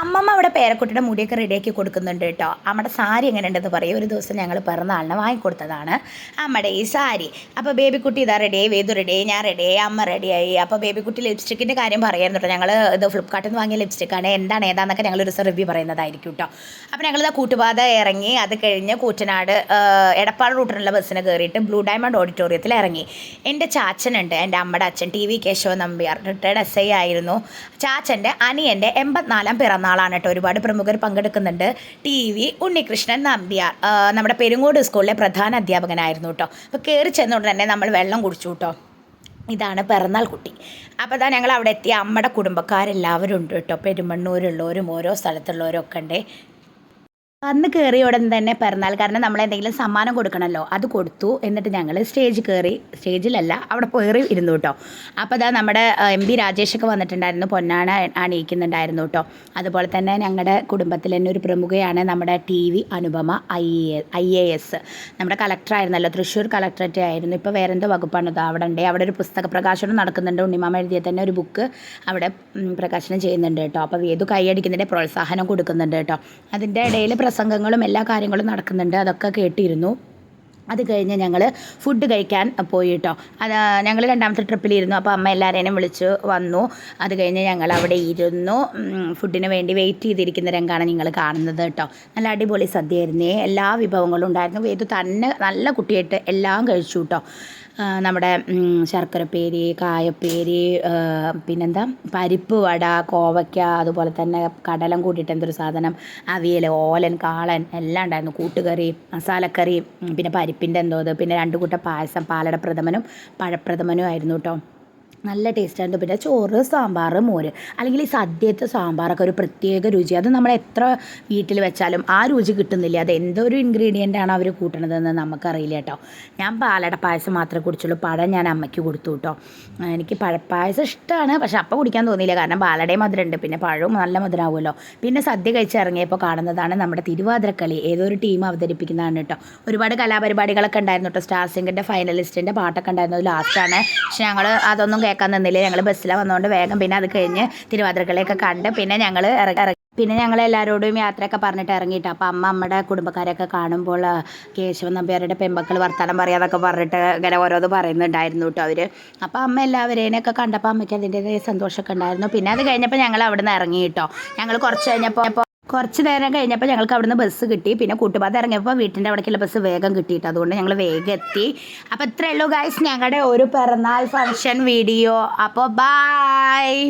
അമ്മമ്മ അവിടെ പേരക്കുട്ടിയുടെ മുടിയൊക്കെ റെഡിയാക്കി കൊടുക്കുന്നുണ്ട് കേട്ടോ. അമ്മയുടെ സാരി എങ്ങനെയുണ്ടെന്ന് പറയും. ഒരു ദിവസം ഞങ്ങൾ പിറന്നാളിന് വാങ്ങിക്കൊടുത്തതാണ് അമ്മയുടെ ഈ സാരി. അപ്പോൾ ബേബിക്കുട്ടി ഇതാ റെഡിയായി വേദു റെഡിയായി ഞാൻ റെഡിയായി അമ്മ റെഡിയായി അപ്പോൾ ബേബിക്കുട്ടി ലിപ്സ്റ്റിക്കിന്റെ കാര്യം പറയായിരുന്നു കേട്ടോ. ഞങ്ങൾ ഇത് ഫ്ലിപ്കാർട്ടിൽ നിന്ന് വാങ്ങിയ ലിപ്സ്റ്റിക്കാണ് എന്താണ് ഏതാന്നൊക്കെ ഞങ്ങൾ ഒരു ദിവസം റിവ്യൂ പറയുന്നതായിരിക്കും കേട്ടോ. അപ്പോൾ ഞങ്ങൾ ഞങ്ങളിതാ കൂട്ടുപാത ഇറങ്ങി. അത് കഴിഞ്ഞ് കൂറ്റനാട് എടപ്പാട് റൂട്ടിനുള്ള ബസ്സിന് കയറിയിട്ട് ബ്ലൂ ഡയമണ്ട് ഓഡിറ്റോറിയത്തിൽ ഇറങ്ങി. എന്റെ ചാച്ചനുണ്ട്. എന്റെ അമ്മയുടെ അച്ഛൻ T V Keshava Nambiar. Retired S I ആയിരുന്നു. ചാച്ചന്റെ അനിയന്റെ എൺപത്തിനാലാം പിറന്നാളാണ് കേട്ടോ. ഒരുപാട് പ്രമുഖർ പങ്കെടുക്കുന്നുണ്ട്. T V Unnikrishnan Nambiar. നമ്മുടെ പെരുങ്ങോട് സ്കൂളിലെ പ്രധാന അധ്യാപകനായിരുന്നു കേട്ടോ. അപ്പോൾ കയറി ചെന്നുകൊണ്ട് തന്നെ നമ്മൾ വെള്ളം കുടിച്ചു കേട്ടോ. ഇതാണ് പിറന്നാൾ കുട്ടി. അപ്പോൾ അതാ ഞങ്ങൾ അവിടെ എത്തി അമ്മയുടെ കുടുംബക്കാരെല്ലാവരും ഉണ്ട് കേട്ടോ. പെരുമണ്ണൂരുള്ളവരും ഓരോ സ്ഥലത്തുള്ളവരും ഒക്കെ ഉണ്ട്. അന്ന് കയറിയ ഉടൻ തന്നെ പിറന്നാൾ കാരണം നമ്മൾ എന്തെങ്കിലും സമ്മാനം കൊടുക്കണമല്ലോ അത് കൊടുത്തു. എന്നിട്ട് ഞങ്ങൾ സ്റ്റേജ് കയറി സ്റ്റേജിലല്ല അവിടെ കയറി ഇരുന്നു കേട്ടോ. അപ്പോൾ അതാ നമ്മുടെ എം പി രാജേഷൊക്കെ വന്നിട്ടുണ്ടായിരുന്നു. പൊന്നാണ അണിയിക്കുന്നുണ്ടായിരുന്നു കേട്ടോ. അതുപോലെ തന്നെ ഞങ്ങളുടെ കുടുംബത്തിൽ തന്നെ ഒരു പ്രമുഖയാണ് നമ്മുടെ T V Anupama I A I A S നമ്മുടെ കളക്ടറായിരുന്നല്ലോ തൃശ്ശൂർ കളക്ടറേറ്റ് ആയിരുന്നു. ഇപ്പോൾ വേറെ എന്തോ വകുപ്പാണ് ഇത് അവിടെ ഉണ്ട്. അവിടെ ഒരു പുസ്തക പ്രകാശനം നടക്കുന്നുണ്ട്. ഉണ്ണിമാമ എഴുതിയ തന്നെ ഒരു ബുക്ക് അവിടെ പ്രകാശനം ചെയ്യുന്നുണ്ട് കേട്ടോ. അപ്പോൾ ഏതു കൈയടിക്കുന്നതിന്റെ പ്രോത്സാഹനം കൊടുക്കുന്നുണ്ട് കേട്ടോ. അതിന്റെ ഇടയിൽ പ്രസംഗങ്ങളും എല്ലാ കാര്യങ്ങളും നടക്കുന്നുണ്ട്. അതൊക്കെ കേട്ടിരുന്നു. അത് കഴിഞ്ഞ് ഞങ്ങൾ ഫുഡ് കഴിക്കാൻ പോയി കേട്ടോ അത് ഞങ്ങൾ രണ്ടാമത്തെ ട്രിപ്പിലിരുന്നു അപ്പോൾ അമ്മ എല്ലാവരെയും വിളിച്ച് വന്നു. അത് കഴിഞ്ഞ് ഞങ്ങൾ അവിടെ ഇരുന്നു. ഫുഡിന് വേണ്ടി വെയിറ്റ് ചെയ്തിരിക്കുന്ന രംഗമാണ് നിങ്ങൾ കാണുന്നത് കേട്ടോ. നല്ല അടിപൊളി സദ്യയായിരുന്നേ. എല്ലാ വിഭവങ്ങളും ഉണ്ടായിരുന്നു. വേദു തന്നെ നല്ല കുട്ടിയായിട്ട് എല്ലാം കഴിച്ചു കേട്ടോ. നമ്മുടെ ശർക്കരപ്പേരി കായപ്പേരി പിന്നെന്താ? പരിപ്പ് വട കോവയ്ക്ക അതുപോലെ തന്നെ കടലം കൂട്ടിയിട്ട് എന്തൊരു സാധനം. അവിയൽ ഓലൻ കാളൻ എല്ലാം ഉണ്ടായിരുന്നു. കൂട്ടുകറി മസാലക്കറി പിന്നെ പിന്നെ പരിപ്പിന്റെ എന്തോ പിന്നെ രണ്ട് കൂട്ടം പായസം പാലട പ്രഥമനും പഴപ്രഥമനും ആയിരുന്നു കേട്ടോ നല്ല ടേസ്റ്റായിരുന്നു പിന്നെ ചോറ് സാമ്പാർ മോര്. അല്ലെങ്കിൽ ഈ സദ്യത്തെ സാമ്പാറൊക്കെ ഒരു പ്രത്യേക രുചി. അത് നമ്മൾ എത്ര വീട്ടിൽ വെച്ചാലും ആ രുചി കിട്ടുന്നില്ല. അത് എന്തൊരു ഇൻഗ്രീഡിയന്റ് ആണ് അവർ കൂട്ടണതെന്ന് നമുക്കറിയില്ല കേട്ടോ. ഞാൻ പാലട പായസം മാത്രമേ കുടിച്ചുള്ളൂ. പഴം ഞാൻ അമ്മയ്ക്ക് കൊടുത്തു കേട്ടോ. എനിക്ക് പഴപ്പായസം ഇഷ്ടമാണ്. പക്ഷെ അപ്പം കുടിക്കാൻ തോന്നിയില്ല. കാരണം പാലടയും മധുരമുണ്ട്. പിന്നെ പഴവും നല്ല മധുരമാവുമല്ലോ. പിന്നെ സദ്യ കഴിച്ചിറങ്ങിയപ്പോൾ കാണുന്നതാണ് നമ്മുടെ തിരുവാതിരക്കളി. ഏതൊരു ടീം അവതരിപ്പിക്കുന്നതാണ് കേട്ടോ. ഒരുപാട് കലാപരിപാടികളൊക്കെ ഉണ്ടായിരുന്നു കേട്ടോ. സ്റ്റാർ സിംഗിന്റെ ഫൈനലിസ്റ്റിന്റെ പാട്ടൊക്കെ ഉണ്ടായിരുന്നത് ലാസ്റ്റാണ് പക്ഷെ ഞങ്ങൾ അതൊന്നും കേൾക്കാൻ നിന്നില്ല ഞങ്ങൾ ബസ്സിലാണ് വന്നുകൊണ്ട് വേഗം പിന്നെ അത് കഴിഞ്ഞ് തിരുവാതിരക്കളിയൊക്കെ കണ്ട് പിന്നെ ഞങ്ങൾ ഇറങ്ങി പിന്നെ ഞങ്ങൾ എല്ലാവരോടും യാത്രയൊക്കെ പറഞ്ഞിട്ട് ഇറങ്ങിയിട്ട്. അപ്പോൾ അമ്മ അമ്മയുടെ കുടുംബക്കാരെയൊക്കെ കാണുമ്പോൾ കേശവൻ നമ്പ്യാരുടെ പെമ്പക്കൾ വർത്തമാനം പറയാതൊക്കെ പറഞ്ഞിട്ട് ഇങ്ങനെ ഓരോന്ന് പറയുന്നുണ്ടായിരുന്നു കേട്ടോ അവർ അപ്പോൾ അമ്മ എല്ലാവരേനെയൊക്കെ കണ്ടപ്പോൾ അമ്മയ്ക്ക് അതിന്റെതായ സന്തോഷമൊക്കെ ഉണ്ടായിരുന്നു. പിന്നെ അത് കഴിഞ്ഞപ്പോൾ ഞങ്ങൾ അവിടെ നിന്ന് ഇറങ്ങി കേട്ടോ. ഞങ്ങൾ കുറച്ച് കഴിഞ്ഞപ്പോൾ കുറച്ച് നേരം കഴിഞ്ഞപ്പോൾ ഞങ്ങൾക്ക് അവിടുന്ന് ബസ് കിട്ടി. പിന്നെ കൂട്ടുപാത ഇറങ്ങിയപ്പോൾ വീട്ടിന്റെ അവിടേക്കുള്ള ബസ് വേഗം കിട്ടിയിട്ട് അതുകൊണ്ട് ഞങ്ങൾ വേഗം എത്തി. അപ്പോൾ ഇത്രയേ ഉള്ളൂ ഗൈസ് ഞങ്ങളുടെ ഒരു പിറന്നാൾ ഫംഗ്ഷൻ വീഡിയോ അപ്പോൾ ബായ്